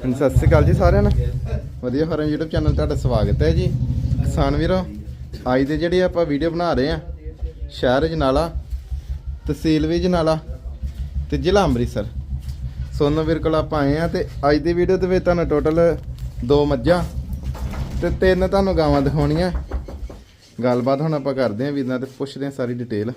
ਹਾਂਜੀ, ਸਤਿ ਸ਼੍ਰੀ ਅਕਾਲ ਜੀ ਸਾਰਿਆਂ ਨੂੰ। ਵਧੀਆ ਫਾਰਮ YouTube ਚੈਨਲ ਤੁਹਾਡਾ ਸਵਾਗਤ ਹੈ ਜੀ। ਕਿਸਾਨ ਵੀਰੋ, ਅੱਜ ਦੇ ਜਿਹੜੇ ਆਪਾਂ ਵੀਡੀਓ ਬਣਾ ਰਹੇ ਆ ਸ਼ਹਿਰ ਜਨਾਲਾ, ਤਹਿਸੀਲ ਵੀ ਜਨਾਲਾ ਤੇ ਜ਼ਿਲ੍ਹਾ ਅੰਮ੍ਰਿਤਸਰ। ਸੋਨੋ ਵੀਰ ਕੋਲ ਆਪਾਂ ਆਏ ਆ ਤੇ ਅੱਜ ਦੀ ਵੀਡੀਓ ਦੇ ਵਿੱਚ ਤੁਹਾਨੂੰ ਟੋਟਲ ਦੋ ਮੱਝਾਂ ਤੇ ਤਿੰਨ ਤੁਹਾਨੂੰ ਗਾਵਾਂ ਦਿਖਾਉਣੀਆਂ। ਗੱਲਬਾਤ ਹੁਣ ਆਪਾਂ ਕਰਦੇ ਆ ਵੀਰਾਂ ਨਾਲ ਤੇ ਪੁੱਛਦੇ ਆ ਸਾਰੀ ਡਿਟੇਲ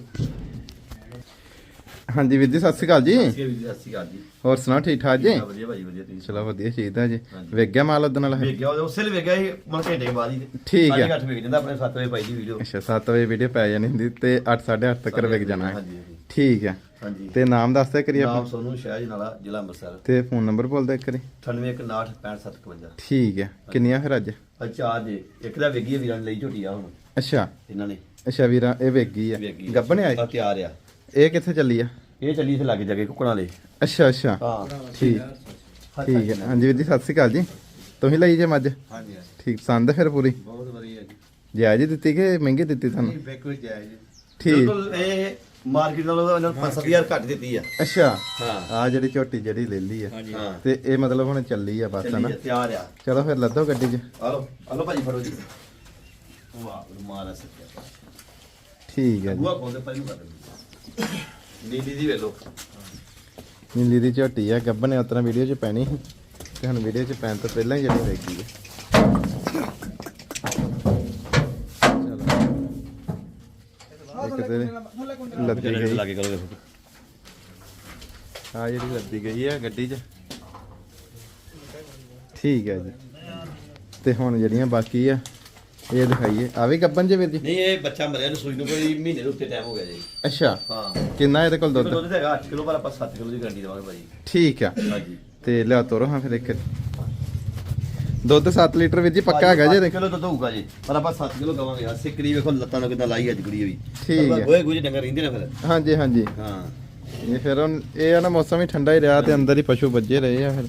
ਹਾਂਜੀ ਵੀਰ ਜੀ ਸਤਿ ਸ਼੍ਰੀ ਅਕਾਲ ਜੀ। ਸਤਿ ਸ਼੍ਰੀ ਅਕਾਲ ਜੀ ਹੋਰ ਸੁਣਾਓ ਠੀਕ ਠਾਕ ਜੀ? ਵਧੀਆ ਭਾਈ ਵਧੀਆ ਤੁਸੀਂ ਚਲੋ ਵਧੀਆ ਚਾਹੀਦਾ ਜੀ। ਵੇਖ ਗਿਆ ਮਾਲ ਉਹਦੇ ਨਾਲ? ਵੇਖ ਗਿਆ ਉਸੇ ਲਈ ਵੇਖ ਗਿਆ ਇਹ ਮਨ ਘੰਟੇ ਬਾਅਦ ਹੀ। ਠੀਕ ਹੈ। 8 ਵੇਖ ਜਾਂਦਾ ਆਪਣੇ 7 ਵਜੇ ਪਾਈ ਦੀ ਵੀਡੀਓ ਅੱਛਾ 7 ਵਜੇ ਵੀਡੀਓ ਪੈ ਜਾਣੀ ਹੁੰਦੀ ਤੇ 8:30 ਤੱਕ ਵੇਖ ਜਾਣਾ। ਹੈ ਹਾਂਜੀ ਹਾਂਜੀ। ਠੀਕ ਹੈ ਹਾਂਜੀ। ਤੇ ਨਾਮ ਦੱਸ ਦੇ ਕਰੀ ਨਾਮ ਆਪਾਂ ਸੋਨੂੰ ਸ਼ਹਿਜ ਨਾਲਾ ਜ਼ਿਲ੍ਹਾ ਅੰਮ੍ਰਿਤਸਰ। ਤੇ ਫੋਨ ਨੰਬਰ ਬੋਲ ਦੇ ਕਰੀ 9816655751 ਠੀਕ ਹੈ ਕਿੰਨੀਆਂ ਫਿਰ ਅੱਜ? ਅੱਛਾ ਆ ਜੇ। ਇੱਕ ਦਾ ਵੇਗੀ ਵੀਰਾਂ ਲਈ ਝੋਟੀ ਆ ਹੁਣ। ਅੱਛਾ। ਇਹਨਾਂ ਨੇ। ਅੱਛਾ ਵੀਰਾ ਇਹ ਵੇਗੀ ਹੈ ਗੱਬਣ ਆਏ? ਆ ਤਿਆਰ ਆ। ਇਹ ਕਿੱਥੇ ਚੱਲੀ ਆ? ਇਹ ਚੱਲੀ ਇੱਥੇ ਲੱਗੇ ਜਗੇ ਕੁੱਕੜਾਂ ਵਾਲੇ ਅੱਛਾ ਅੱਛਾ। ਹਾਂ। ਠੀਕ ਠੀਕ ਹੈ। ਹਾਂਜੀ ਵੀਰ ਜੀ ਸਤਿ ਸ਼੍ਰੀ ਅਕਾਲ ਜੀ। ਤੁਸੀਂ ਲਈ ਜੇ ਮੱਝ? ਹਾਂਜੀ ਹਾਂਜੀ। ਠੀਕ ਪਸੰਦ ਹੈ ਫਿਰ ਪੂਰੀ? ਬਹੁਤ ਵਧੀਆ ਜੀ। ਜਾਇਜ਼ ਹੀ ਦਿੱਤੀ ਕਿ ਮਹਿੰਗੀ ਦਿੱਤੀ ਤੁਹਾਨੂੰ? ਬਿਲਕੁਲ ਜਾਇਜ਼ ਠੀਕ। ਬਿਲਕੁਲ ਇਹ ਮਾਰਕੀਟ ਨਾਲੋਂ ਤਾਂ ਇਹਨਾਂ ਨੂੰ 5-7000 ਘੱਟ ਦਿੱਤੀ ਆ। ਅੱਛਾ। ਹਾਂ। ਆ ਜਿਹੜੀ ਝੋਟੀ ਜਿਹੜੀ ਲੈ ਲਈ ਆ। ਹਾਂ। ਤੇ ਇਹ ਮਤਲਬ ਹੁਣ ਚੱਲੀ ਆ ਬਸ ਹਨਾ? ਆ, ਤਿਆਰ ਆ। ਚਲੋ ਫਿਰ ਲੱਦੋ ਗੱਡੀ 'ਚ। ਆ ਲਓ ਭਾਜੀ ਫੜੋ ਜੀ। ਵਾਹ ਮਾਰਾ ਸੱਚਾ ਠੀਕ ਹੈ ਜੀ। ਬੁਆ ਖੋਲਦੇ ਭਾਈ ਨੂੰ ਕਰ ਦਿੰਦੇ। ਨੀਲੀ ਦੀ ਵੇਲੋ ਨੀਲੀ ਦੀ ਝੋਟੀ ਆ ਗੱਬਨ ਨੇ ਉਤਰਾ ਵੀਡੀਓ 'ਚ ਪੈਣੀ ਸੀ ਤੇ ਹੁਣ ਵੀਡੀਓ 'ਚ ਪੈਣ ਤੋਂ ਪਹਿਲਾਂ ਹੀ ਜਿਹੜੀ ਰਹਿ ਗਈ ਹੈ ਚਲੋ। ਇੱਕ ਤੇ ਲੱਦੀ ਗਈ। ਲਾਗੇ ਕਰੋ ਦੇਖੋ ਆ ਜਿਹੜੀ ਲੱਦੀ ਗਈ ਆ ਗੱਡੀ 'ਚ। ਠੀਕ ਹੈ ਜੀ। ਤੇ ਹੁਣ ਜਿਹੜੀਆਂ ਬਾਕੀ ਆ ਇਹ ਦਿਖਾਈਏ। ਆ ਵੀ ਗੱਬਨ ਜੇ ਵੀਰ ਜੀ। ਨਹੀਂ ਇਹ ਬੱਚਾ ਮਰਿਆ ਨੂੰ ਸੂਈ ਨੂੰ ਕੋਈ ਮਹੀਨੇ ਦੇ ਉੱਤੇ ਟਾਈਮ ਹੋ ਗਿਆ ਜੀ। ਅੱਛਾ। ਹਾਂ। ਕਿੰਨਾ ਇਹਦੇ ਕੋਲ ਦੁੱਧ? ਦੁੱਧ ਹੈਗਾ 8 ਕਿਲੋ ਪਰ ਆਪਾਂ 7 ਕਿਲੋ ਦੀ ਗਾਰੰਟੀ ਦੇਵਾਂਗੇ ਭਾਜੀ। ਠੀਕ ਆ। ਹਾਂਜੀ। ਤੇ ਲਿਆ ਤੋਰੋ ਹਾਂ ਫਿਰ ਇੱਕ। ਦੁੱਧ 7 ਲੀਟਰ ਵੀਰ ਜੀ ਪੱਕਾ ਹੈਗਾ ਜੇ ਕਿਲੋ ਦੁੱਧ ਹੋਊਗਾ ਜੀ ਪਰ ਆਪਾਂ 7 ਕਿਲੋ ਦਵਾਂਗੇ। ਆ ਸਿੱਕਰੀ ਵੇਖੋ ਲੱਤਾਂ ਨੂੰ ਕਿਦਾਂ ਲਾਈ ਅੱਜ ਕੁੜੀ ਵੀ ਠੀਕ ਹੈ। ਓਏ ਗੁਜੇ ਡੰਗਰ ਰਹਿੰਦੇ ਨੇ ਫਿਰ। ਹਾਂਜੀ ਹਾਂਜੀ। ਹਾਂ। ਇਹ ਫਿਰ ਇਹ ਆ ਨਾ ਮੌਸਮ ਵੀ ਠੰਡਾ ਹੀ ਰਿਹਾ ਤੇ ਅੰਦਰ ਹੀ ਪਸ਼ੂ ਵੱਜੇ ਰਹੇ ਆ ਫਿਰ।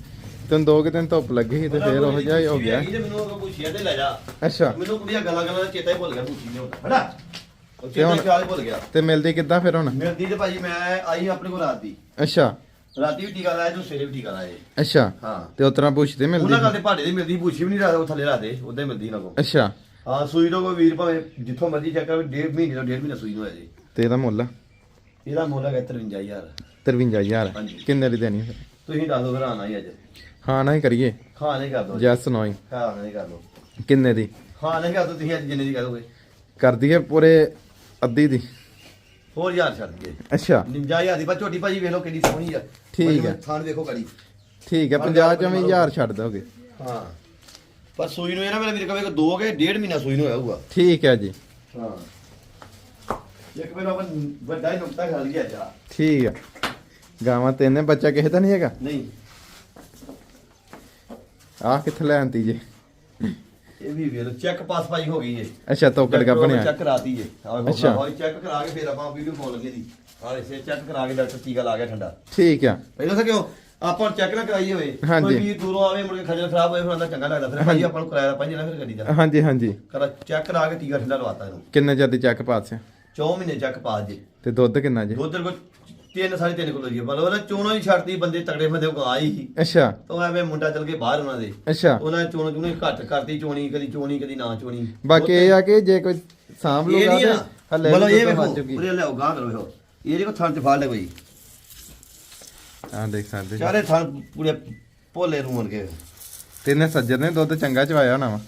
ਤੇ ਹੁਣ ਦੋ ਕੁ ਦਿਨ ਧੁੱਪ ਲੱਗੀ ਸੀ ਤੇ ਫਿਰ ਉਹ ਜਿਹਾ ਹੀ ਹੋ ਗਿਆ। ਮੈਨੂੰ ਉਹ ਪੁੱਛਿਆ ਤੇ ਲੈ ਜਾ। ਅੱਛਾ। ਮੈਨੂੰ ਕੁੜੀਆਂ ਗੱਲਾਂ ਗੱਲਾਂ ਦਾ ਚੇਤਾ ਹੀ ਭੁੱਲ ਗਿਆ ਪੁੱਛੀ ਨਹੀਂ ਹੁੰਦਾ ਹੜਾ ਉਹ ਚੇਤਾ ਹੁਣ- ਹੀ ਖਿਆਲ ਹੀ ਭੁੱਲ ਗਿਆ। ਤੇ ਮਿਲਦੀ ਕਿੱਦਾਂ ਫਿਰ ਹੁਣ? ਮਿਲਦੀ ਤੇ ਭਾਜੀ ਮੈਂ ਆਈ ਆਪਣੇ ਕੋਲ ਰਾਤ ਦੀ। ਅੱਛਾ। ਰਾਤੀ ਵੀ ਟੀਕਾ ਲਾਇਆ ਤੂੰ ਸਵੇਰੇ ਵੀ ਟੀਕਾ ਲਾਇਆ। ਅੱਛਾ। ਹਾਂ। ਤੇ ਉਤਰਾ ਪੁੱਛਦੇ ਉਹਨਾਂ ਮਿਲਦੀ ਗੱਲ ਤੇ ਭਾੜੇ ਦੀ ਮਿਲਦੀ ਪੁੱਛੀ ਵੀ ਨਹੀਂ ਰਾਤ ਉਹ ਥੱਲੇ ਲਾ ਦੇ ਉਦਾਂ ਹੀ ਮਿਲਦੀ ਇਹਨਾਂ ਕੋਲ। ਅੱਛਾ। ਹਾਂ ਸੂਈ ਤੋਂ ਕੋਈ ਵੀਰ ਭਾਵੇਂ ਜਿੱਥੋਂ ਮਰਜ਼ੀ ਚੈੱਕ ਕਰੋ ਡੇਢ ਮਹੀਨੇ ਤੋਂ ਡੇਢ ਮਹੀਨਾ ਸੂਈ ਨੂੰ ਹੈ ਜੀ। ਤੇ ਇਹਦਾ ਮੁੱਲ? ਇਹਦਾ ਮੁੱਲ ਹੈਗਾ 53000 53000 ਹਾਂਜੀ। ਕਿੰਨੇ ਦੀ ਦੇਣੀ ਫਿਰ? ਤੁਸੀਂ ਦੱਸ ਦਿਓ ਫਿਰ ਆਣਾ ਹੀ ਅੱਜ। ਹਾਂ ਨਾ ਹੀ ਕਰੀਏ। ਹਾਂ ਨਹੀਂ ਕਰ ਦੋ। ਜੈਸ ਨੋਈ ਹਾਂ। ਨਹੀਂ ਕਰ ਦੋ। ਕਿੰਨੇ ਦੀ? ਹਾਂ ਨਹੀਂ ਕਰ ਦੋ ਤੁਸੀਂ ਅੱਜ ਜਿੰਨੇ ਦੀ ਕਰ ਦੋਗੇ ਕਰ ਦਈਏ ਪੂਰੇ ਅੱਧੀ ਦੀ। ਹੋਰ ਯਾਰ ਛੱਡ ਦਈਏ ਅੱਛਾ। 59000 ਦੀ ਪਰ ਝੋਟੀ ਭਾਜੀ ਵੇਖ ਲਓ ਕਿੰਨੀ ਸੋਹਣੀ ਆ। ਠੀਕ ਹੈ। ਥਾਣ ਵੇਖੋ ਕੜੀ ਠੀਕ ਹੈ 50 ਚੋਂ ਵੀ 1000 ਛੱਡ ਦੋਗੇ ਹਾਂ। ਪਰ ਸੂਈ ਨੂੰ ਇਹ ਨਾ ਮੇਰੇ ਵੀਰ ਕਵੇ ਕਿ ਦੋ ਕੇ ਡੇਢ ਮਹੀਨਾ ਸੂਈ ਨੂੰ ਹੋਇਆ ਹੋਊਗਾ ਠੀਕ ਹੈ ਜੀ। ਹਾਂ। ਇੱਕ ਆਪਾਂ ਵੱਡਾ ਹੀ ਨੁਕਤਾ ਖਾ ਲਿਆ ਜਾ ਠੀਕ ਹੈ। ਗਾਵਾਂ ਤਿੰਨੇ ਬੱਚਾ ਕਿਸੇ ਦਾ ਨਹੀਂ ਹੈਗਾ? ਨਹੀਂ। ਆਹ ਕਿੱਥੇ ਲੈਣਤੀ ਜੀ? ਇਹ ਵੀ ਲਓ ਚੈੱਕ ਪਾਸ ਪਾਈ ਹੋ ਗਈ ਏ ਅੱਛਾ ਤੋਕੜ ਕਾ ਬਣਿਆ ਚੈੱਕ ਕਰਾਤੀ ਏ ਅੱਛਾ। ਹੋਈ ਚੈੱਕ ਕਰਾ ਕੇ ਫਿਰ ਆਪਾਂ ਵੀਡੀਓ ਕਾਲ ਲੱਗੇ ਦੀ ਆਹ ਇਸੇ ਚੈੱਕ ਕਰਾ ਕੇ ਡਾਕਟਰ ਟੀਕਾ ਲਾ ਗਿਆ ਠੰਡਾ। ਠੀਕ ਆ। ਪਹਿਲਾਂ ਤਾਂ ਕਿਉਂ? ਆਪਾਂ ਚੈੱਕ ਨਾ ਕਰਾਈ ਹੋਵੇ। ਕੋਈ ਵੀ ਦੂਰੋਂ ਆਵੇ ਮੁੜ ਕੇ ਖਜਲ ਖਰਾਬ ਹੋਏ ਫਿਰ ਆਂਦਾ ਚੰਗਾ ਲੱਗਦਾ। ਫਿਰ ਭਾਈ ਆਪਾਂ ਨੂੰ ਕਿਰਾਇਆ ਪੰਜ ਨਾ ਫਿਰ ਗੱਡੀ ਦਾ। ਹਾਂਜੀ ਹਾਂਜੀ। ਕਰਾ ਚੈੱਕ ਕਰਾ ਕੇ ਟੀਕਾ ਠੰਡਾ ਲਵਾਤਾ ਇਹਨੂੰ। ਕਿੰਨੇ ਜਦ ਚੱਕ ਪਾਸ ਆ? 4 ਮਹੀਨੇ ਚੈੱਕ ਪਾ ਜੇ। ਤੇ ਦੁੱਧ ਕਿੰਨਾ ਜੀ? ਦੁੱਧ ਕੋ ਤਿੰਨ ਸਾਢੇ ਤਿੰਨ ਕਿਲੋ ਜੀ ਮਤਲਬ ਉਹਦਾ ਚੋਣੋਂ ਹੀ ਛੱਡਦੀ ਬੰਦੇ ਤਗੜੇ ਬੰਦੇ ਕੋ ਆਈ ਸੀ। ਅੱਛਾ। ਤਾਂ ਐਵੇਂ ਮੁੰਡਾ ਚਲ ਕੇ ਬਾਹਰ ਉਹਨਾਂ ਦੇ। ਅੱਛਾ। ਉਹਨਾਂ ਨੇ ਚੋਣ ਚੋਣੀ ਘੱਟ ਕਰਤੀ ਚੋਣੀ ਕਦੀ ਚੋਣੀ ਕਦੀ ਨਾ ਚੋਣੀ। ਬਾਕੀ ਇਹ ਆ ਕਿ ਜੇ ਕੋਈ ਸਾਂਭ ਇਹ ਲੂਗਾ ਨਹੀਂ ਤੇ ਆ। ਹੱਲੇ ਮਤਲਬ ਇਹ ਵੇਖੋ ਉਰੇ ਲਿਆਓ ਗਾਂ ਕਰੋ ਵੇਖੋ ਇਹ ਦੇਖੋ ਥਣ ਚ ਫਾੜ ਲੈ ਕੋਈ ਹਾਂ ਦੇਖ ਸਕਦੇ ਜੀ। ਚਾਰੇ ਥਣ ਪੂਰੇ ਭੋਲੇ ਰੂਣ ਕੇ ਤਿੰਨੇ ਸੱਜਰ ਨੇ ਦੁੱਧ ਚੰਗਾ ਚਵਾਇਆ ਹੋਣਾ ਵਾ।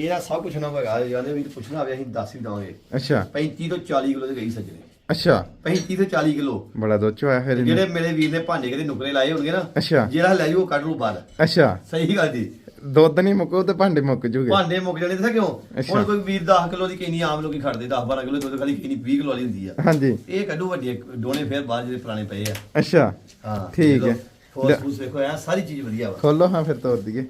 ਇਹਦਾ ਸਭ ਕੁਝ ਨਾ ਹੋਏਗਾ ਜਾਂਦੇ ਵੀ ਪੁੱਛਣਾ ਆਵੇ ਅਸੀਂ ਦੱਸ ਵੀ ਦਵਾਂਗੇ। ਅੱਛਾ। 35 ਤੋਂ 40 ਕਿਲੋ ਦੇ ਗਈ ਸੱਜਣੇ। ਅੱਛਾ। 35 ਤੋਂ 40 ਕਿਲੋ। ਬੜਾ ਦੁੱਧ ਚਵਾਇਆ ਫਿਰ ਇਹਨੇ। ਜਿਹੜੇ ਮੇਰੇ ਵੀਰ ਨੇ ਭਾਂਡੇ ਕਿਤੇ ਨੁਕਰੇ ਲਾਏ ਹੋਣਗੇ ਨਾ ਅੱਛਾ। ਜਿਹੜਾ ਲੈ ਜੂ ਉਹ ਕੱਢ ਲੂ ਬਾਹਰ। ਅੱਛਾ। ਸਹੀ ਗੱਲ ਜੀ। ਦੁੱਧ ਨਹੀਂ ਮੁੱਕੋ ਤੇ ਭਾਂਡੇ ਮੁੱਕ ਜੂਗੇ। ਭਾਂਡੇ ਮੁੱਕ ਜਾਣੇ ਦੱਸਾਂ ਕਿਉਂ? ਅੱਛਾ। ਹੁਣ ਕੋਈ ਵੀਰ 10 ਕਿਲੋ ਦੀ ਕਿੰਨੀ ਆਮ ਲੋਕੀ ਖੜਦੇ 10 12 ਕਿਲੋ ਦੁੱਧ ਖਾਲੀ ਕਿੰਨੀ 20 ਕਿਲੋ ਵਾਲੀ ਹੁੰਦੀ ਆ। ਹਾਂਜੀ। ਇਹ ਕੱਢੂ ਵੱਡੀ ਡੋਨੇ ਫੇਰ ਬਾਹਰ ਜਿਹੜੇ ਪੁਰਾਣੇ ਪਏ ਆ। ਅੱਛਾ। ਹਾਂ ਠੀਕ ਹੈ। ਫੋਰਸ ਫੂਸ ਵੇਖੋ ਇਹ ਸਾਰੀ ਚੀਜ਼ ਵਧੀਆ ਵਾ। ਖੋਲੋ ਹਾਂ ਫਿਰ ਤੋੜ ਦਈਏ।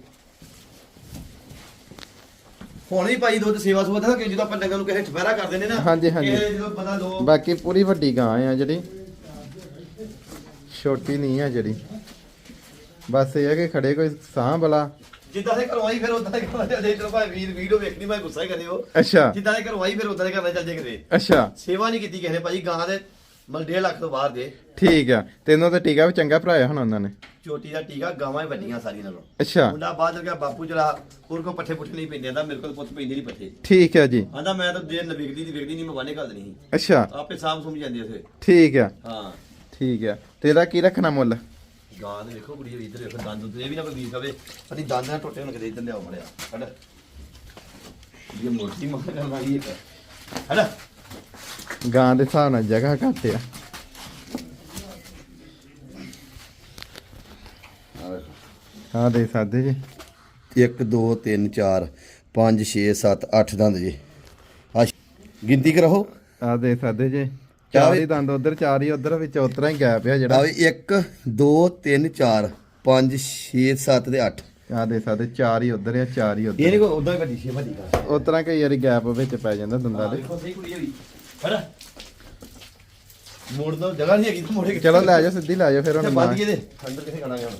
ਹੁਣ ਵੀ ਭਾਈ ਦੁੱਧ ਸੇਵਾ ਸੁਵਾ ਦਾ ਕਿ ਜਦੋਂ ਆਪਾਂ ਡੰਗਰ ਨੂੰ ਕਿਸੇ ਠਫੈਰਾ ਕਰ ਦਿੰਦੇ ਨਾ ਹਾਂਜੀ, ਹਾਂਜੀ। ਕਿਸੇ ਜਦੋਂ ਪਤਾ ਲੋ ਬਾਕੀ ਪੂਰੀ ਵੱਡੀ ਗਾਂ ਆ ਜਿਹੜੀ। ਛੋਟੀ ਨਹੀਂ ਆ ਜਿਹੜੀ। ਬਸ ਇਹ ਹੈ ਕਿ ਖੜੇ ਕੋਈ ਸਾਹ ਬਲਾ ਜਿੱਦਾਂ ਦੇ ਘਰੋਂ ਆਈ ਫਿਰ ਉਦਾਂ ਦੇ ਚੱਲ ਜਾਈ ਚਲੋ ਭਾਈ ਵੀਰ ਵੀਡੀਓ ਵੇਖਣੀ ਮੈਂ ਗੁੱਸਾ ਹੀ ਕਰਿਓ। ਅੱਛਾ। ਜਿੱਦਾਂ ਦੇ ਘਰੋਂ ਆਈ ਫਿਰ ਉਦਾਂ ਦੇ ਘਰ ਚੱਲ ਜੇ ਅੱਛਾ। ਸੇਵਾ ਨਹੀਂ ਕੀਤੀ ਕਿਸੇ ਨੇ ਭਾਈ ਗਾਂ ਦੇ ਮਤਲਬ 1.5 ਲੱਖ ਤੋਂ ਬਾਹਰ ਦੇ। ਠੀਕ ਆ। ਤੇ ਇਹਨਾਂ ਦਾ ਟੀਕਾ ਵੀ ਚੰਗਾ ਭਰਾਇਆ ਹੁਣ ਉਹਨਾਂ ਨੇ? ਚੋਟੀ ਦਾ ਟੀਕਾ ਗਾਵਾਂ ਹੀ ਵੱਡੀਆਂ ਸਾਰੀਆਂ ਨਾਲੋਂ। ਅੱਛਾ। ਮੁੰਡਾ ਬਾਅਦ ਗਿਆ ਬਾਪੂ ਚਲਾ ਹੋਰ ਕੋ ਪੱਠੇ ਪੁੱਠੇ ਨਹੀਂ ਪੈਂਦੇ ਆਂਦਾ ਮੇਰੇ ਕੋਲ ਪੁੱਤ ਪੈਂਦੇ ਨਹੀਂ ਪੱਠੇ। ਠੀਕ ਆ ਜੀ। ਆਂਦਾ ਮੈਂ ਤਾਂ ਜੇ ਵਿਕਦੀ ਦੀ ਵਿਕਦੀ ਨਹੀਂ ਮੈਂ ਬਾਨੇ ਕਰ ਦੇਣੀ ਸੀ ਅੱਛਾ। ਆਪੇ ਸਾਂਭ ਸੁਮ ਜਾਂਦੀ ਉਸੇ ਠੀਕ ਆ। ਹਾਂ। ਠੀਕ ਆ। ਤੇ ਇਹਦਾ ਕੀ ਰੱਖਣਾ ਮੁੱਲ? ਗਾਂ ਦੇ ਵੇਖੋ ਕੁੜੀ ਇੱਧਰ ਵੇਖੋ ਦੰਦ ਉੱਤੇ ਇਹ ਵੀ ਨਾ ਕੋਈ ਵੀਰ ਕਵੇ ਪਤੀ ਦੰਦ ਨਾ ਟੁੱਟੇ ਹੋਣ ਕਿਤੇ ਇੱਧਰ ਲਿਆਓ ਮੜਿਆ ਹੜ ਇਹ ਮੋਟੀ ਮਗਰ ਕਰਨ ਵਾਲੀ ਇੱਕ ਹੜ ਗਾਂ ਦੇ ਹਿਸਾਬ ਨਾਲ ਜਗ੍ਹਾ ਘੱਟ ਆ। ਆ ਦੇ ਸਕਦੇ ਜੀ। 1 2 3 4 5 6 7 8 ਦੰਦ ਜੀ। ਆ ਗਿਣਤੀ ਕਰਾਓ ਆ ਦੇ ਸਕਦੇ ਜੀ। ਚਾਰ ਹੀ ਹੀ ਦੰਦ ਉਧਰ ਚਾਰ ਹੀ ਉਧਰ ਵਿੱਚ ਉਤਰਾ ਹੀ ਗੈਪ ਆ ਆ ਜਿਹੜਾ ਵੀ 1 2 3 4 5 6 7 ਤੇ 8 ਆ ਦੇ ਸਕਦੇ ਚਾਰ ਹੀ ਉਧਰ ਆ ਚਾਰ ਹੀ ਇਹ ਉਧਰ। ਨਹੀਂ ਕੋਈ ਉਦਾਂ ਹੀ ਵੱਡੀ ਛੇ ਵੱਡੀ ਕਰ ਉਤਰਾ ਕਈ ਵਾਰੀ ਗੈਪ ਵਿੱਚ ਪੈ ਜਾਂਦਾ ਦੰਦਾਂ ਦੇ। ਮੋੜ ਦੋ ਜਗ੍ਹਾ ਨਹੀਂ ਹੈਗੀ ਤਾਂ ਮੋੜੇ ਚਲੋ ਲੈ ਜਾ ਸਿੱਧੀ ਲੈ ਜਾ ਫਿਰ ਹੁਣ ਬੰਦ ਨਾ- ਗਏ ਦੇ ਅੰਦਰ ਕਿੱਥੇ ਖਾਣਾ ਗਿਆ ਹੁਣ?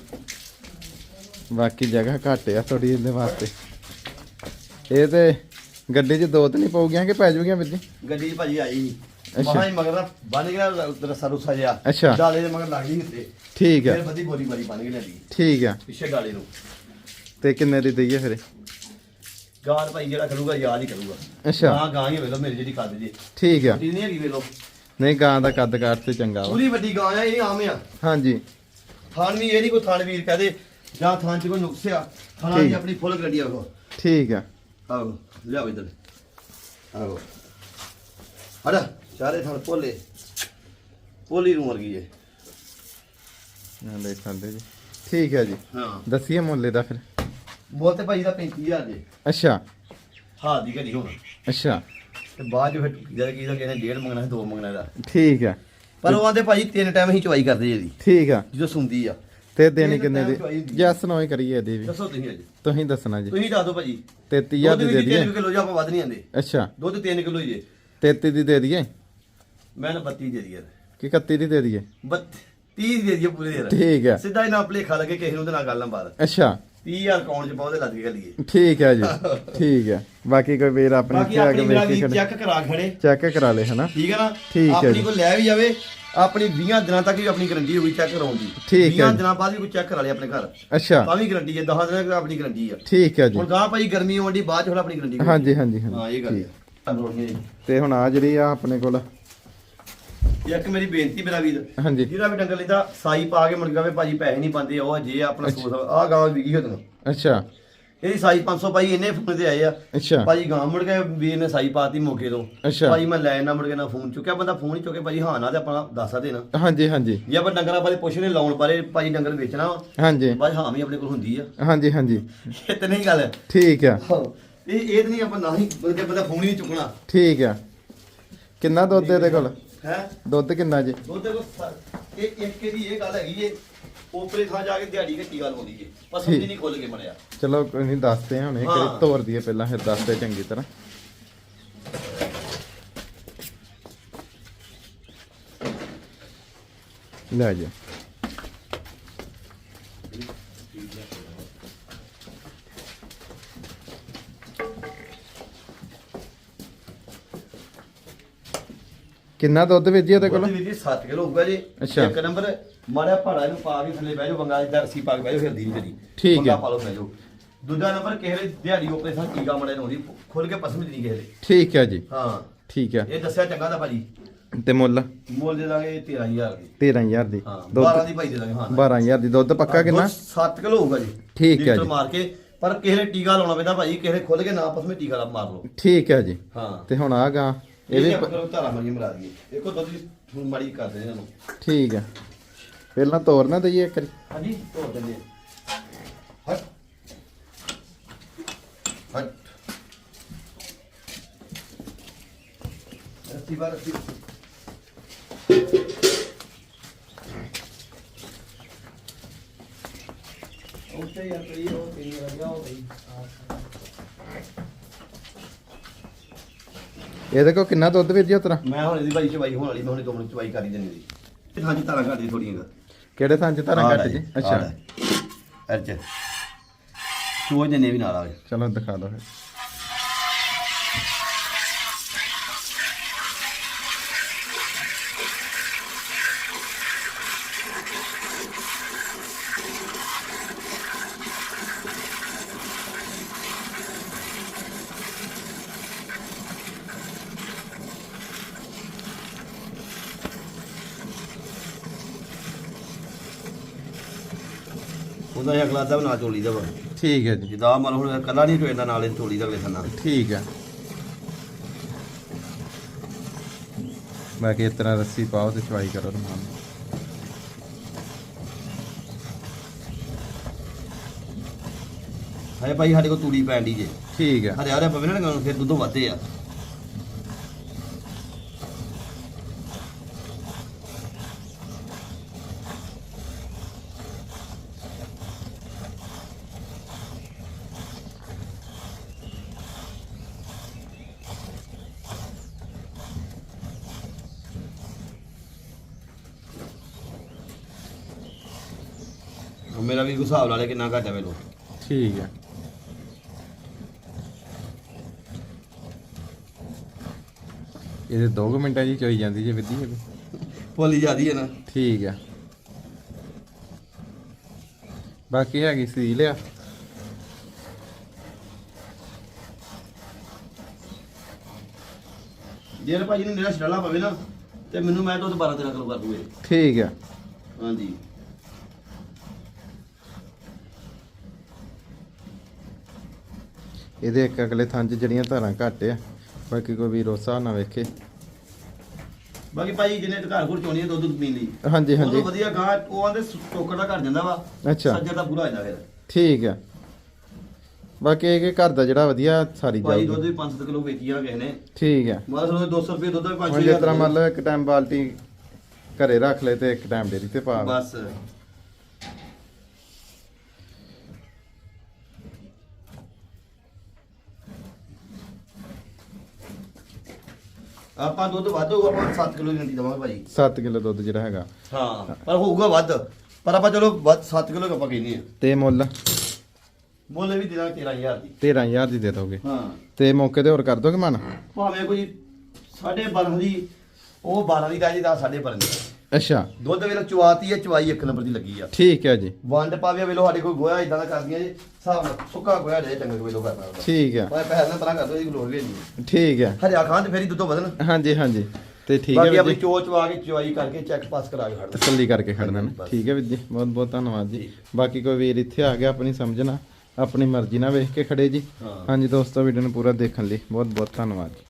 ਬਾਕੀ ਜਗ੍ਹਾ ਘੱਟ ਆ ਥੋੜੀ ਇਹਦੇ ਵਾਸਤੇ। ਇਹ ਤੇ ਗੱਡੀ 'ਚ ਦੋ ਤੇ ਨਹੀਂ ਪਊਗੀਆਂ ਕਿ ਪੈ ਜੂਗੀਆਂ ਜੀ ਗੱਡੀ 'ਚ ਭਾਜੀ ਆਈ। ਮਹਾਂ ਹੀ ਮਗਰ ਬਣ ਗਿਆ ਰਸਾ ਰੁਸਾ ਜਿਆ ਅੱਛਾ। ਦੇ ਮਗਰ ਲੱਗ ਗਈ ਉੱਤੇ। ਠੀਕ ਆ। ਫਿਰ ਬੱਦੀ ਬੋਰੀ ਬਾਰੀ ਬਣ ਗਈ ਲੈਂਦੀ ਠੀਕ ਆ। ਪਿੱਛੇ ਡਾਲੇ ਨੂੰ। ਤੇ ਕਿੰਨੇ ਦੀ ਦਈਏ ਫਿਰ? ਗਾਂ ਭਾਈ ਜਿਹੜਾ ਕਰੂਗਾ ਯਾਦ ਹੀ ਕਰੂਗਾ। ਅੱਛਾ। ਹਾਂ ਗਾਂ ਹੀ ਵੇਲੋ ਮੇਰੀ ਜਿਹੜੀ ਕੱਦ ਜੀ। ਠੀਕ ਆ। ਨਹੀਂ ਹੈਗੀ ਵੇਲੋ ਨਹੀਂ ਗਾਂ ਦਾ ਕੱਦ ਕਾਠ ਤੇ ਚੰਗਾ ਵਾ। ਪੂਰੀ ਵੱਡੀ ਗਾਂ ਆ ਇਹ ਆਮ ਆ। ਹਾਂਜੀ। ਥਾਣ ਵੀ ਇਹ ਨਹੀਂ ਕੋਈ ਥਾਣ ਵੀਰ ਕਹਦੇ ਜਾਂ ਥਾਣ ਚ ਕੋਈ ਨੁਕਸ ਆ ਥਾਣਾ ਦੀ। ਆਪਣੀ ਫੁੱਲ ਗੱਡੀ ਆਗੋ ਠੀਕ ਆ। ਆਗੋ ਲਿਆਓ ਇਧਰ। ਆਗੋ ਹੜਾ ਚਾਰੇ ਥਾਣ ਪੋਲੇ। ਪੋਲੀ ਨੂੰ ਵਰਗੀ ਏ ਨਾ ਦੇਖ ਸਕਦੇ ਜੀ। ਠੀਕ ਹੈ ਜੀ। ਹਾਂ। ਦੱਸੀਏ ਮੁੱਲੇ ਦਾ ਫਿਰ। ਬੋਲ ਤੇ ਭਾਈ ਦਾ 35000 ਜੇ ਅੱਛਾ। ਹਾਂ ਦੀ ਘੜੀ ਹੁਣ। ਅੱਛਾ। ਤੇ ਬਾਅਦ ਜੋ ਫਿਰ ਜਦ ਕੀ ਦਾ ਨੇ ਡੇਢ ਮੰਗਣਾ ਸੀ ਦੋ ਮੰਗਣਾ ਦਾ। ਠੀਕ ਆ। ਪਰ ਉਹ ਆਂਦੇ ਭਾਈ ਤਿੰਨ ਟਾਈਮ ਹੀ ਚਵਾਈ ਕਰਦੇ ਜੀ ਇਹਦੀ। ਠੀਕ ਆ। ਜਦੋਂ ਸੁੰਦੀ ਆ। ਤੇ ਦੇਣੀ ਕਿੰਨੇ ਦੀ? ਜੈਸ ਨੋਏ ਕਰੀਏ ਇਹਦੀ ਵੀ। ਦੱਸੋ ਤੁਸੀਂ ਅੱਜ। ਤੁਸੀਂ ਦੱਸਣਾ ਜੀ। ਤੁਸੀਂ ਦੱਸ ਦਿਓ ਭਾਜੀ 33000 ਦੀ ਦੇ ਦਈਏ। 3 ਕਿਲੋ ਜਾਂ ਆਪਾਂ ਵੱਧ ਨਹੀਂ ਆਂਦੇ। ਅੱਛਾ। ਦੁੱਧ 3 ਕਿਲੋ ਹੀ ਜੇ 33 ਦੀ ਦੇ ਦਈਏ। ਮੈਂ ਨਾ 32 ਦੇ ਦਈਏ। ਕਿ 31 ਦੀ ਦੇ ਦਈਏ। 30 ਦੇ ਦਈਏ ਪੂਰੇ ਦੇ। ਠੀਕ ਆ। ਸਿੱਧਾ ਹੀ ਨਾ ਭਲੇਖਾ ਲੱਗੇ ਕਿਸੇ ਨੂੰ ਤੇ ਨਾ ਗੱਲ ਨਾ ਬਾਤ ਅੱਛਾ। 30000 ਅਕਾਊਂਟ 'ਚ ਪਾਉਂਦੇ ਲੱਗ ਕੇ ਲਈਏ ਠੀਕ ਹੈ ਜੀ ਠੀਕ ਹੈ। ਬਾਕੀ ਕੋਈ ਵੀਰ ਆਪਣੇ ਬਾਕੀ ਆ ਕੇ ਆਪਣੀ ਮੇਰਾ ਵੇਖ ਕੇ ਚੈੱਕ ਕਰਾ ਖੜੇ। ਚੈੱਕ ਕਰਾ ਲੇ ਹਨਾ? ਠੀਕ ਹੈ ਨਾ? ਠੀਕ ਹੈ ਆਪਣੀ ਜੀ। ਲੈ ਵੀ ਜਾਵੇ ਆਪਣੀ 20 ਦਿਨਾਂ ਤੱਕ ਵੀ ਆਪਣੀ ਗਰੰਟੀ ਹੋਊਗੀ ਚੈੱਕ ਕਰਾਉਣ ਦੀ। ਠੀਕ ਹੈ 20 ਜੀ। ਦਿਨਾਂ ਬਾਅਦ ਵੀ ਕੋਈ ਚੈੱਕ ਕਰਾ ਲਈ ਆਪਣੇ ਘਰ। ਅੱਛਾ। ਤਾਂ ਵੀ ਗਰੰਟੀ ਹੈ 10 ਦਿਨਾਂ ਤੱਕ ਆਪਣੀ ਗਰੰਟੀ ਆ। ਠੀਕ ਹੈ ਜੀ। ਹੁਣ ਗਾਂ ਭਾਈ ਗਰਮੀ ਹੋਣ ਦੀ ਬਾਅਦ ਚ ਹੁਣ ਆਪਣੀ ਗਰੰਟੀ ਹਾਂਜੀ ਹਾਂਜੀ ਹਾਂ ਹਾਂਜੀ ਇਹ ਗੱਲ। ਹੈ। ਧੰਨਵਾਦ ਜੀ। ਤੇ ਹੁਣ ਆ ਜਿਹੜੀ ਆ ਆਪਣੇ ਕੋਲ ਇੱਕ ਮੇਰੀ ਬੇਨਤੀ ਮੇਰਾ ਵੀਰ ਹਾਂਜੀ। ਜਿਹੜਾ ਵੀ ਡੰਗਰ ਲੈਂਦਾ ਸਾਈ ਪਾ ਕੇ ਮੁੜ ਜਾਵੇ ਭਾਜੀ ਪੈਸੇ ਨਹੀਂ ਪਾਉਂਦੇ ਉਹ ਜੇ ਆਪਣਾ ਸੋਚ ਆ ਗਾਂ ਵਿਕੀ ਹੋਤਨ ਅੱਛਾ। ਇਹਦੀ ਸਾਈ 500 ਭਾਈ ਇਹਨੇ ਫੋਨ ਤੇ ਆਏ ਆ। ਅੱਛਾ। ਭਾਜੀ ਗਾਂ ਮੁੜ ਕੇ ਵੀਰ ਨੇ ਸਾਈ ਪਾਤੀ ਮੌਕੇ ਤੋਂ। ਅੱਛਾ। ਭਾਜੀ ਮੈਂ ਲੈ ਨਾ ਮੁੜ ਕੇ ਨਾ ਫੋਨ ਚੁੱਕਿਆ ਬੰਦਾ ਫੋਨ ਹੀ ਚੁੱਕੇ ਭਾਜੀ ਹਾਂ ਨਾ ਤੇ ਆਪਣਾ ਦੱਸ ਦੇ ਨਾ। ਹਾਂਜੀ ਹਾਂਜੀ। ਜੇ ਆਪਾਂ ਡੰਗਰਾਂ ਬਾਰੇ ਪੁੱਛਣੇ ਲਾਉਣ ਬਾਰੇ ਭਾਜੀ ਡੰਗਰ ਵੇਚਣਾ ਵਾ। ਹਾਂਜੀ। ਭਾਜੀ ਹਾਂ ਵੀ ਆਪਣੇ ਕੋਲ ਹੁੰਦੀ ਆ। ਹਾਂਜੀ ਹਾਂਜੀ। ਇਹ ਤੇ ਨਹੀਂ ਗੱਲ। ਠੀਕ ਆ। ਇਹ ਇਹ ਨਹੀਂ ਆਪਾਂ ਨਾ ਹੀ ਬੰਦੇ ਬੰਦਾ ਫੋਨ ਹੀ ਨਹੀਂ ਚੁੱਕਣਾ। ਠੀਕ ਆ। ਕਿੰਨਾ ਦੁੱਧ ਇਹਦੇ ਕੋਲ? ਹੈ? ਦੁੱਧ ਕਿੰਨਾ ਜੀ? ਕੋਲ ਸ- ਇਹ ਇੱਕ ਇਹਦੀ ਇਹ ਗੱਲ ਹੈਗੀ ਏ ਉਪਰੇ ਥਾਂ ਜਾ ਕੇ ਦਿਹਾੜੀ ਘੱਟੀ ਗੱਲ ਹੁੰਦੀ ਏ ਪਰ ਠੀਕ। ਸਮਝੀ ਨਹੀਂ ਖੁੱਲ ਕੇ ਬਣਿਆ। ਚਲੋ ਕੋਈ ਨਹੀਂ ਦੱਸਦੇ ਹਾਂ ਹੁਣੇ ਹਾਂ। ਕਰੀ ਤੋਰ ਦਈਏ ਪਹਿਲਾਂ ਫਿਰ ਦੱਸਦੇ ਚੰਗੀ ਤਰ੍ਹਾਂ। ਲੈ ਜਾ। ਕਿੰਨਾ ਦੁੱਧ ਵੇਚੀ ਉਹਦੇ ਕੋਲ? ਵਿੱਚ 7 ਕਿਲੋ ਹੋਊਗਾ ਜੀ। ਅੱਛਾ। ਇੱਕ ਨੰਬਰ ਮਾੜਾ ਭਾੜਾ ਇਹਨੂੰ ਪਾ ਕੇ ਥੱਲੇ ਬਹਿ ਜਾਓ ਬੰਗਾ ਜਿੱਦਾਂ ਰੱਸੀ ਪਾ ਕੇ ਬਹਿ ਜਾਓ ਫਿਰ ਦੀ ਮੇਰੀ ਠੀਕ ਬੰਗਾ ਹੈ। ਪਾ ਲਓ ਬਹਿ ਜਾਓ। ਦੂਜਾ ਨੰਬਰ ਕਿਸੇ ਦੇ ਦਿਹਾੜੀ ਥਾਂ ਟੀਕਾ ਮੜੇ ਨੂੰ ਹੁੰਦੀ ਖੁੱਲ ਕੇ ਪਸਮ ਨਹੀਂ ਕਿਸੇ ਦੇ। ਠੀਕ ਹੈ ਜੀ। ਹਾਂ। ਠੀਕ ਹੈ। ਇਹ ਦੱਸਿਆ ਚੰਗਾ ਦਾ ਭਾਜੀ। ਤੇ ਮੁੱਲ? ਮੁੱਲ ਦੇ ਦਾਂਗੇ 13000 ਦੀ। 13000 ਦੀ। ਹਾਂ ਦੁੱਧ 12 ਦੀ ਭਾਈ ਦੇ ਦਾਂਗੇ ਹਾਂ। 12000 ਦੀ। ਦੁੱਧ ਪੱਕਾ ਕਿੰਨਾ? 7 ਕਿਲੋ ਹੋਊਗਾ ਜੀ। ਠੀਕ ਹੈ ਲੀਟਰ ਜੀ। ਮਾਰ ਕੇ। ਪਰ ਕਿਸੇ ਨੇ ਟੀਕਾ ਲਾਉਣਾ ਪੈਂਦਾ ਭਾਜੀ ਕਿਸੇ ਨੇ ਖੁੱਲ ਕੇ ਨਾ ਵਿੱਚ ਟੀਕਾ ਲਾ ਮਾਰ ਲਓ। ਠੀਕ ਹੈ ਜੀ। ਹਾਂ। ਤੇ ਹੁਣ ਆ ਗਾ। ਇਹ ਵੀ ਆਪਾਂ ਧਾਰਾ ਮਰੀ ਮਰਾ ਦਈਏ। ਦੇਖੋ ਦੁੱਧ ਦੀ ਹੁਣ ਮਾੜੀ ਕਰ ਦੇ ਇਹਨਾਂ। ਨੂੰ ਠੀਕ ਹੈ ਪਹਿਲਾਂ ਤੋਰ ਨਾ ਦਈਏ ਇੱਕ ਵਾਰੀ। ਹਾਂਜੀ ਧੋ ਦਿੰਦੇ ਹਾਂ। ਹਟ। ਹਟ। ਰੱਸੀ ਬਾਰ ਰੱਸੀ ਉੱਤੇ ਯਾਰ ਕਰੀ ਉਹ ਤੇ ਲੱਗਿਆ ਉਹ ਬਈ ਇਹਦੇ ਕੋ ਕਿੰਨਾ ਦੁੱਧ ਵੀਰ ਜੀ ਉਤਰਾ ਮੈਂ ਹੁਣ ਇਹਦੀ ਭਾਈ ਚਵਾਈ ਹੋਣ ਵਾਲੀ ਮੈਂ ਹੁਣੇ ਦੋ ਮਿੰਟ ਚਵਾਈ ਕਰੀ ਜੰਨੀ ਦੀ ਹਾਂਜੀ ਧਾਰਾਂ ਘੱਟ ਦੀ ਥੋੜੀਆਂ ਕਿਹੜੇ ਥਾਂ ਚ ਧਾਰਾਂ ਕੱਟ ਜੀ? ਅੱਛਾ। ਅੱਛਾ ਸੋਚ ਜੰਨੇ ਵੀ ਨਾਲ ਆ ਚਲੋ ਦਿਖਾ ਦਿਓ ਫਿਰ। ਉਹਦਾ ਇਹ ਅਗਲਾ ਦਾ ਬਣਾ ਚੋਲੀ ਦਾ ਵਾ। ਠੀਕ ਹੈ ਜੀ। ਜਿੱਦਾਂ ਮੰਨ ਹੁਣ ਕੱਲਾ ਨਹੀਂ ਟੋਇੰਦਾ ਨਾਲ ਇਹ ਚੋਲੀ ਦਾ ਅਗਲੇ ਥੰਨਾ ਠੀਕ ਹੈ। ਬਾਕੀ ਤਰ੍ਹਾਂ ਰੱਸੀ ਪਾਓ ਤੇ ਚਵਾਈ ਕਰੋ ਰਮਾਨ। ਹਏ ਭਾਈ ਸਾਡੇ ਕੋਲ ਤੂੜੀ ਪੈਣ ਦੀ ਜੇ। ਠੀਕ ਹੈ। ਹਰੇ ਹਰੇ ਪਵੇ ਨਾ ਫਿਰ ਦੁੱਧ ਵਧੇ ਆ। ਮੇਰਾ ਵੀ ਹਿਸਾਬ ਲਾ ਲੈ ਕਿੰਨਾ ਘੱਟ ਹੈ ਵੇਲੋ ਠੀਕ ਹੈ ਇਹਦੇ 2 ਮਿੰਟਾਂ ਜੀ ਚੋਈ ਜਾਂਦੀ ਜੇ ਵਿੱਧੀ ਹੈ ਭੋਲੀ ਜਾਂਦੀ ਹੈ ਨਾ। ਠੀਕ ਹੈ ਬਾਕੀ ਹੈਗੀ ਸੀਲ ਆ। ਜੇ ਭਾਜੀ ਨੂੰ ਮੇਰਾ ਛਡਾਲਾ ਪਵੇ ਨਾ ਤੇ ਮੈਨੂੰ ਮੈਂ ਦੁੱਧ 12 13 ਕਿਲੋ ਕਰ ਦੂਏ ਠੀਕ ਹੈ ਹਾਂਜੀ। ਇਹਦੇ ਇੱਕ ਅਗਲੇ ਥਾਂ 'ਚ ਜਿਹੜੀਆਂ ਧਾਰਾਂ ਘੱਟ ਆ ਬਾਕੀ ਕੋਈ ਵੀ ਰੋਸਾ ਨਾ ਵੇਖੇ। ਬਾਕੀ ਭਾਈ ਜਿਹਨੇ ਘਰ ਘੁਰ ਚੋਣੀ ਦੁੱਧ ਦੁੱਧ ਪੀਣ ਲਈ। ਹਾਂਜੀ ਉਹ ਹਾਂਜੀ। ਵਧੀਆ ਗਾਂ ਉਹ ਆਂਦੇ ਟੋਕਰ ਦਾ ਘਰ ਜਾਂਦਾ ਵਾ। ਅੱਛਾ। ਸੱਜਰ ਦਾ ਪੂਰਾ ਹੋ ਜਾਂਦਾ ਫਿਰ। ਠੀਕ ਹੈ ਬਾਕੀ ਇਹ ਕਿ ਘਰ ਦਾ ਜਿਹੜਾ ਵਧੀਆ ਸਾਰੀ ਭਾਈ ਦੁੱਧ ਵੀ 5 ਕਿਲੋ ਵੇਚੀ ਆ ਕਿਸੇ ਨੇ। ਠੀਕ ਹੈ ਮਾਰਾ ਸਾਨੂੰ 200 ਰੁਪਏ ਦੁੱਧ ਵੀ 5 ਹੁਣ ਜਿਸ ਤਰ੍ਹਾਂ ਮੰਨ ਲਓ ਇੱਕ ਟਾਈਮ ਬਾਲਟੀ ਘਰੇ ਰੱਖ ਲੈ ਤੇ ਇੱਕ ਟਾਈਮ ਡੇਰੀ ਤੇ ਪਾ ਬਸ। ਆਪਾਂ ਦੁੱਧ ਵੱਧ ਹੋਊਗਾ ਆਪਾਂ 7 ਕਿਲੋ ਦੀ ਗੰਦੀ ਦਵਾਂਗੇ ਭਾਜੀ। 7 ਕਿਲੋ ਦੁੱਧ ਜਿਹੜਾ ਹੈਗਾ। ਹਾਂ ਪਰ ਹੋਊਗਾ ਵੱਧ। ਪਰ ਆਪਾਂ ਚਲੋ ਵੱਧ 7 ਕਿਲੋ ਆਪਾਂ ਕਹਿੰਦੇ ਆ ਤੇ ਮੁੱਲ? ਮੁੱਲ ਵੀ ਦੇਣਾ 13000 ਦੀ। 13000 ਦੀ ਦੇ ਦੋਗੇ। ਹਾਂ। ਤੇ ਮੌਕੇ ਤੇ ਹੋਰ ਕਰ ਦੋਗੇ ਮਨ? ਭਾਵੇਂ ਕੋਈ 12.5 ਦੀ ਉਹ 12 ਦੀ ਕਾਜੀ ਦਾ 12.5 ਦੀ ਅੱਛਾ। ਦੁੱਧ ਵੇਲੇ ਚਵਾਤੀ ਹੈ ਚਵਾਈ ਇੱਕ ਨੰਬਰ ਦੀ ਲੱਗੀ ਆ। ਠੀਕ ਹੈ ਜੀ। ਵੰਡ ਪਾਵੇ ਵੇਲੋ ਸਾਡੇ ਕੋਈ ਗੋਇਆ ਇਦਾਂ ਦਾ ਕਰਦੀਆਂ ਜੀ ਹਿਸਾਬ ਨਾਲ ਸੁੱਕਾ ਗੋਇਆ ਦੇ ਚੰਗੇ ਵੇਲੋ ਕਰਨਾ ਠੀਕ ਹੈ। ਪੈਸੇ ਨਾਲ ਪਰਾਂ ਕਰ ਦੋ ਇਹਦੀ ਲੋੜ ਵੀ ਨਹੀਂ ਠੀਕ ਹੈ। ਹਰਿਆ ਖਾਂ ਤੇ ਫੇਰੀ ਦੁੱਧੋਂ ਵਧਣ। ਹਾਂਜੀ ਹਾਂਜੀ। ਤੇ ਠੀਕ ਹੈ ਬਾਕੀ ਆਪਣੀ ਜੀ। ਚੋਚ ਵਾ ਕੇ ਚਵਾਈ ਕਰਕੇ ਚੈੱਕ ਪਾਸ ਕਰਾ ਕੇ ਖੜਦਾ ਤਸੱਲੀ ਕਰਕੇ ਖੜਨਾ ਨਾ। ਠੀਕ ਹੈ ਵੀਰ ਜੀ ਬਹੁਤ ਬਹੁਤ ਧੰਨਵਾਦ ਜੀ। ਬਾਕੀ ਕੋਈ ਵੀਰ ਇੱਥੇ ਆ ਗਿਆ ਆਪਣੀ ਸਮਝਣਾ ਆਪਣੀ ਮਰਜ਼ੀ ਨਾਲ ਵੇਖ ਕੇ ਖੜੇ ਜੀ। ਹਾਂਜੀ ਦੋਸਤੋ ਵੀਡੀਓ ਨੂੰ ਪੂਰਾ ਦੇਖਣ ਲਈ ਬਹੁਤ ਬਹੁਤ ਧੰਨਵਾਦ ਜੀ।